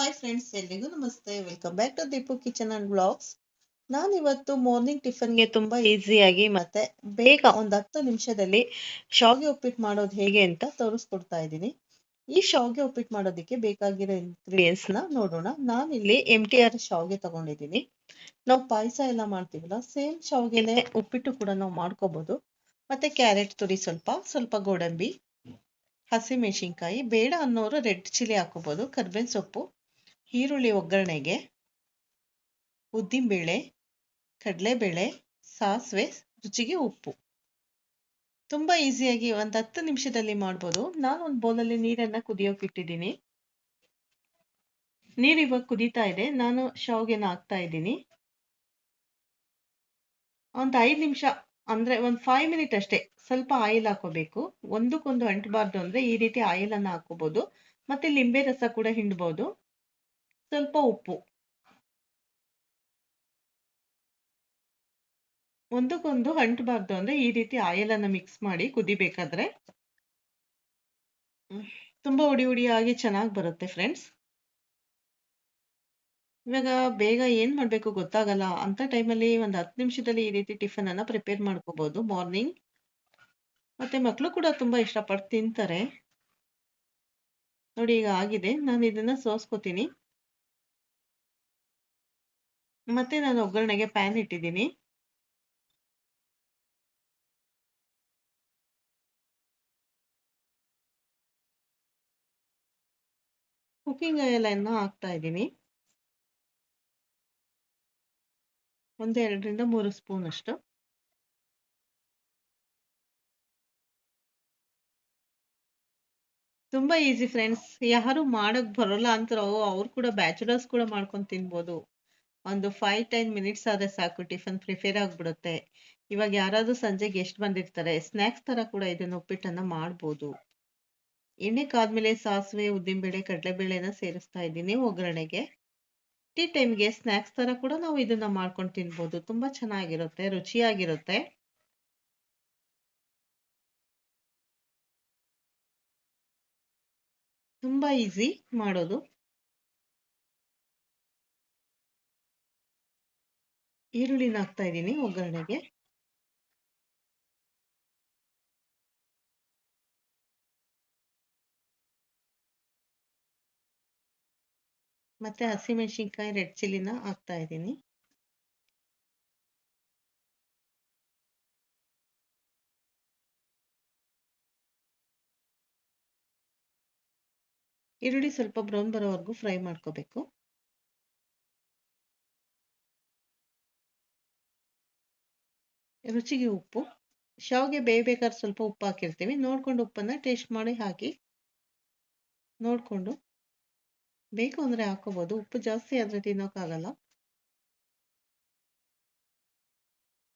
Hi friends ಎಲ್ರಿಗೂ ನಮಸ್ತೆ. Welcome back to Deepu kitchen and blogs ನಾನಿವತ್ತು ಮಾರ್ನಿಂಗ್ ಟಿಫನ್ಗೆ ತುಂಬಾ ಈಸಿಯಾಗಿ ಮತ್ತೆ ಬೇಗ ಒಂದು ಹತ್ತು ನಿಮಿಷದಲ್ಲಿ ಶಾವಿಗೆ ಉಪ್ಪಿಟ್ಟು ಮಾಡೋದು ಹೇಗೆ ಅಂತ ತೋರಿಸ್ಕೊಡ್ತಾ ಇದ್ದೀನಿ. ಈ ಶಾವಿಗೆ ಉಪ್ಪಿಟ್ಟು ಮಾಡೋದಕ್ಕೆ ಬೇಕಾಗಿರೋ ಇಂಗ್ರೀಡಿಯೆಂಟ್ಸ್ನ ನೋಡೋಣ. ನಾನಿಲ್ಲಿ ಎಂ ಟಿ ಆರ್ ಶಾವಿಗೆ ತಗೊಂಡಿದ್ದೀನಿ. ನಾವು ಪಾಯಸ ಎಲ್ಲ ಮಾಡ್ತೀವಲ್ಲ ಸೇಮ್ ಶಾವಿಗೆನೆ ಉಪ್ಪಿಟ್ಟು ಕೂಡ ನಾವು ಮಾಡ್ಕೋಬೋದು. ಮತ್ತೆ ಕ್ಯಾರೆಟ್ ತುರಿ ಸ್ವಲ್ಪ ಸ್ವಲ್ಪ ಗೋಡಂಬಿ, ಹಸಿಮೆಣಸಿನ್ಕಾಯಿ, ಬೇಡ ಅನ್ನೋರು ರೆಡ್ ಚಿಲ್ಲಿ ಹಾಕೋಬಹುದು ಕರ್ಬೇವಿನ ಸೊಪ್ಪು ಈರುಳ್ಳಿ ಒಗ್ಗರಣೆಗೆ ಉದ್ದಿನಬೇಳೆ, ಕಡಲೆಬೇಳೆ, ಸಾಸಿವೆ, ರುಚಿಗೆ ಉಪ್ಪು. ತುಂಬ ಈಸಿಯಾಗಿ ಒಂದು ಹತ್ತು ನಿಮಿಷದಲ್ಲಿ ಮಾಡ್ಬೋದು. ನಾನು ಒಂದು ಬೌಲಲ್ಲಿ ನೀರನ್ನು ಕುದಿಯೋಕೆ ಇಟ್ಟಿದ್ದೀನಿ. ನೀರು ಇವಾಗ ಕುದೀತಾ ಇದೆ. ನಾನು ಶಾವಿಗೆನ ಹಾಕ್ತಾ ಇದ್ದೀನಿ. ಒಂದು ಐದು ನಿಮಿಷ, ಅಂದರೆ ಒಂದು ಫೈವ್ ಮಿನಿಟ್ ಅಷ್ಟೇ ಸ್ವಲ್ಪ ಆಯಿಲ್ ಹಾಕೋಬೇಕು. ಒಂದಕ್ಕೊಂದು ಅಂಟಬಾರ್ದು ಅಂದರೆ ಈ ರೀತಿ ಆಯಿಲನ್ನು ಹಾಕೋಬೋದು ಮತ್ತು ಲಿಂಬೆ ರಸ ಕೂಡ ಹಿಂಡ್ಬೋದು. ಸ್ವಲ್ಪ ಉಪ್ಪು ಒಂದಕ್ಕೊಂದು ಅಂಟಬಾರ್ದು ಅಂದರೆ ಈ ರೀತಿ ಆಯಿಲನ್ನು ಮಿಕ್ಸ್ ಮಾಡಿ ಕುದಿಬೇಕಾದ್ರೆ ತುಂಬ ಉಡಿ ಉಡಿಯಾಗಿ ಚೆನ್ನಾಗಿ ಬರುತ್ತೆ ಫ್ರೆಂಡ್ಸ್ ಇವಾಗ ಬೇಗ ಏನು ಮಾಡಬೇಕು ಗೊತ್ತಾಗಲ್ಲ, ಅಂತ ಟೈಮಲ್ಲಿ ಒಂದು ಹತ್ತು ನಿಮಿಷದಲ್ಲಿ ಈ ರೀತಿ ಟಿಫನ್ ಟಿಫನನ್ನು ಪ್ರಿಪೇರ್ ಮಾಡ್ಕೋಬೋದು ಮಾರ್ನಿಂಗ್ ಮತ್ತೆ ಮಕ್ಕಳು ಕೂಡ ತುಂಬ ಇಷ್ಟಪಟ್ಟು ತಿಂತಾರೆ. ನೋಡಿ ಈಗ ಆಗಿದೆ, ನಾನು ಇದನ್ನ ಸೋಸ್ಕೋತೀನಿ. ಮತ್ತೆ ನಾನು ಒಗ್ಗರಣೆಗೆ ಪ್ಯಾನ್ ಇಟ್ಟಿದ್ದೀನಿ. ಕುಕ್ಕಿಂಗ್ ಆಯಿಲ್ ಅನ್ನು ಹಾಕ್ತಾ ಇದ್ದೀನಿ. ಒಂದು ಎರಡರಿಂದ ಮೂರು ಸ್ಪೂನ್ ಅಷ್ಟು. ತುಂಬಾ ಈಸಿ ಫ್ರೆಂಡ್ಸ್ ಯಾರು ಮಾಡಕ್ ಬರೋಲ್ಲ ಅಂತಾರೋ ಅವ್ರು ಕೂಡ ಬ್ಯಾಚುಲರ್ಸ್ ಕೂಡ ಮಾಡ್ಕೊಂಡು ತಿನ್ಬೋದು. ಒಂದು ಫೈವ್ ಟೆನ್ ಮಿನಿಟ್ಸ್ ಆದರೆ ಸಾಕು ಟಿಫನ್ ಪ್ರಿಪೇರ್ ಆಗಿಬಿಡುತ್ತೆ. ಇವಾಗ ಯಾರಾದರೂ ಸಂಜೆಗೆ ಎಷ್ಟು ಬಂದಿರ್ತಾರೆ ಸ್ನ್ಯಾಕ್ಸ್ ಥರ ಕೂಡ ಇದನ್ನು ಉಪ್ಪಿಟ್ಟನ್ನು ಮಾಡ್ಬೋದು. ಎಣ್ಣೆ ಕಾದ್ಮೇಲೆ ಸಾಸಿವೆ, ಉದ್ದಿನಬೇಳೆ, ಕಡಲೆಬೇಳೆನ ಸೇರಿಸ್ತಾ ಇದ್ದೀನಿ ಒಗ್ಗರಣೆಗೆ. ಟೀ ಟೈಮ್ಗೆ ಸ್ನ್ಯಾಕ್ಸ್ ಥರ ಕೂಡ ನಾವು ಇದನ್ನು ಮಾಡ್ಕೊಂಡು ತಿನ್ಬೋದು. ತುಂಬ ಚೆನ್ನಾಗಿರುತ್ತೆ, ರುಚಿಯಾಗಿರುತ್ತೆ. ತುಂಬ ಈಸಿ ಮಾಡೋದು. ಈರುಳ್ಳಿನ ಹಾಕ್ತಾ ಇದ್ದೀನಿ ಒಗ್ಗರಣೆಗೆ. ಮತ್ತೆ ಹಸಿಮೆಣಸಿನ್ಕಾಯಿ, ರೆಡ್ ಚಿಲ್ಲಿನ ಹಾಕ್ತಾ ಇದ್ದೀನಿ ಈರುಳ್ಳಿ ಸ್ವಲ್ಪ ಬ್ರೌನ್ ಬರೋವರೆಗೂ ಫ್ರೈ ಮಾಡ್ಕೋಬೇಕು. ರುಚಿಗೆ ಉಪ್ಪು, ಶಾವಿಗೆ ಬೇಯಬೇಕಾದ್ರೆ ಸ್ವಲ್ಪ ಉಪ್ಪು ಹಾಕಿರ್ತೀವಿ. ನೋಡ್ಕೊಂಡು ಉಪ್ಪನ್ನು ಟೇಸ್ಟ್ ಮಾಡಿ ಹಾಕಿ ನೋಡಿಕೊಂಡು ಬೇಕು ಅಂದರೆ ಹಾಕೋಬೋದು ಉಪ್ಪು ಜಾಸ್ತಿ ಆದರೆ ತಿನ್ನೋಕ್ಕಾಗಲ್ಲ.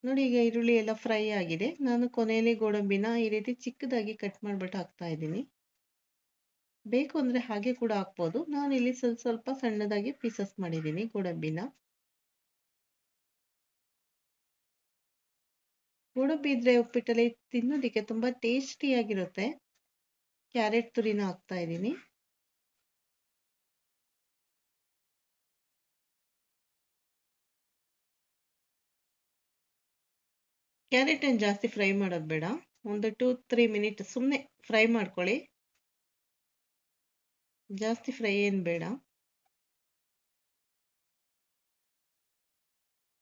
ನೋಡಿ, ಈಗ ಈರುಳ್ಳಿ ಎಲ್ಲ ಫ್ರೈ ಆಗಿದೆ. ನಾನು ಕೊನೆಯಲ್ಲಿ ಗೋಡಂಬಿನ ಈ ರೀತಿ ಚಿಕ್ಕದಾಗಿ ಕಟ್ ಮಾಡಿಬಿಟ್ಟು ಹಾಕ್ತಾ ಇದ್ದೀನಿ. ಬೇಕು ಅಂದರೆ ಹಾಗೆ ಕೂಡ ಹಾಕ್ಬೋದು. ನಾನು ಇಲ್ಲಿ ಸ್ವಲ್ಪ ಸ್ವಲ್ಪ ಸಣ್ಣದಾಗಿ ಪೀಸಸ್ ಮಾಡಿದ್ದೀನಿ ಗೋಡಂಬಿನ. ಗೋಡಂಬಿ ಇದ್ರೆ ಉಪ್ಪಿಟ್ಟಲ್ಲಿ ತಿನ್ನೋದಕ್ಕೆ ತುಂಬ ಟೇಸ್ಟಿಯಾಗಿರುತ್ತೆ. ಕ್ಯಾರೆಟ್ ತುರಿನ ಹಾಕ್ತಾ ಇದ್ದೀನಿ. ಕ್ಯಾರೆಟ್ ಏನು ಜಾಸ್ತಿ ಫ್ರೈ ಮಾಡೋದು ಬೇಡ. ಒಂದು ಟೂ, ತ್ರೀ ಮಿನಿಟ್ ಸುಮ್ಮನೆ ಫ್ರೈ ಮಾಡ್ಕೊಳ್ಳಿ. ಜಾಸ್ತಿ ಫ್ರೈ ಏನು ಬೇಡ.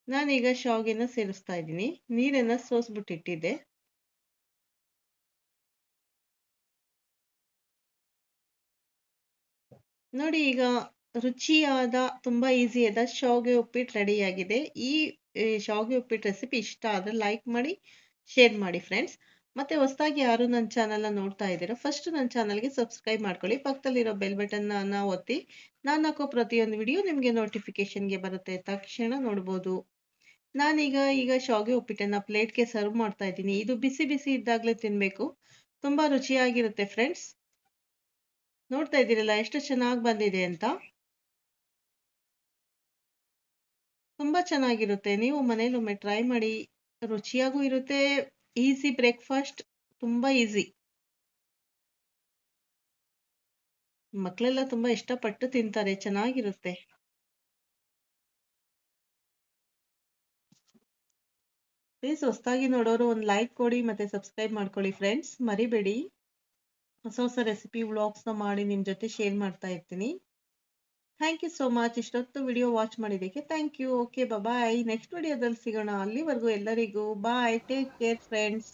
ನಾನೀಗ ಶಾವಿಗೆನ ಸೇರಿಸ್ತಾ ಇದ್ದೀನಿ. ನೀರನ್ನ ಸೋಸ್ಬಿಟ್ಟು ಇಟ್ಟಿದ್ದೆ. ನೋಡಿ, ಈಗ ರುಚಿಯಾದ, ತುಂಬ ಈಸಿಯಾದ ಶಾವಿಗೆ ಉಪ್ಪಿಟ್ಟು ರೆಡಿಯಾಗಿದೆ. ಈ ಶಾವಿಗೆ ಉಪ್ಪಿಟ್ಟು ರೆಸಿಪಿ ಇಷ್ಟ ಆದರೆ ಲೈಕ್ ಮಾಡಿ, ಶೇರ್ ಮಾಡಿ ಫ್ರೆಂಡ್ಸ್. ಮತ್ತೆ ಹೊಸದಾಗಿ ಯಾರು ನನ್ನ ಚಾನಲ್ನ ನೋಡ್ತಾ ಇದ್ದೀರೋ, ಫಸ್ಟ್ ನನ್ನ ಚಾನಲ್ಗೆ ಸಬ್ಸ್ಕ್ರೈಬ್ ಮಾಡ್ಕೊಳ್ಳಿ. ಪಕ್ಕದಲ್ಲಿರೋ ಬೆಲ್ ಬಟನ್ನ ಒತ್ತಿ, ನಾನು ಹಾಕೋ ಪ್ರತಿಯೊಂದು ವಿಡಿಯೋ ನಿಮಗೆ ನೋಟಿಫಿಕೇಶನ್ಗೆ ಬರುತ್ತೆ. ತಕ್ಷಣ ನೋಡ್ಬೋದು. ನಾನೀಗ ಈಗ ಶಾವಿಗೆ ಉಪ್ಪಿಟ್ಟನ್ನು ಪ್ಲೇಟ್ಗೆ ಸರ್ವ್ ಮಾಡ್ತಾ ಇದ್ದೀನಿ. ಇದು ಬಿಸಿ ಬಿಸಿ ಇದ್ದಾಗಲೇ ತಿನ್ನಬೇಕು ತುಂಬ ರುಚಿಯಾಗಿರುತ್ತೆ ಫ್ರೆಂಡ್ಸ್. ನೋಡ್ತಾ ಇದ್ದೀರಲ್ಲ ಎಷ್ಟು ಚೆನ್ನಾಗಿ ಬಂದಿದೆ ಅಂತ? ತುಂಬ ಚೆನ್ನಾಗಿರುತ್ತೆ. ನೀವು ಮನೇಲೊಮ್ಮೆ ಟ್ರೈ ಮಾಡಿ. ರುಚಿಯಾಗೂ ಇರುತ್ತೆ, ಈಸಿ ಬ್ರೇಕ್ಫಾಸ್ಟ್ ತುಂಬ ಈಸಿ. ಮಕ್ಕಳೆಲ್ಲ ತುಂಬಾ ಇಷ್ಟಪಟ್ಟು ತಿಂತಾರೆ, ಚೆನ್ನಾಗಿರುತ್ತೆ. ಪ್ಲೀಸ್ ಹೊಸದಾಗಿ ನೋಡೋರು ಒಂದು ಲೈಕ್ ಕೊಡಿ ಮತ್ತೆ ಸಬ್ಸ್ಕ್ರೈಬ್ ಮಾಡ್ಕೊಳ್ಳಿ ಫ್ರೆಂಡ್ಸ್ ಮರಿಬೇಡಿ. ಹೊಸ ಹೊಸ ರೆಸಿಪಿ ವ್ಲಾಗ್ಸ್ನ ಮಾಡಿ ನಿಮ್ಮ ಜೊತೆ ಶೇರ್ ಮಾಡ್ತಾ ಇರ್ತೀನಿ. ಥ್ಯಾಂಕ್ ಯು ಸೋ ಮಚ್ ಇಷ್ಟೊತ್ತು ವಿಡಿಯೋ ವಾಚ್ ಮಾಡಿದ್ದಕ್ಕೆ thank you okay bye next ವಿಡಿಯೋದಲ್ಲಿ ಸಿಗೋಣ. ಅಲ್ಲಿವರೆಗೂ ಎಲ್ಲರಿಗೂ ಬಾಯ್ ಟೇಕ್ ಕೇರ್ ಫ್ರೆಂಡ್ಸ್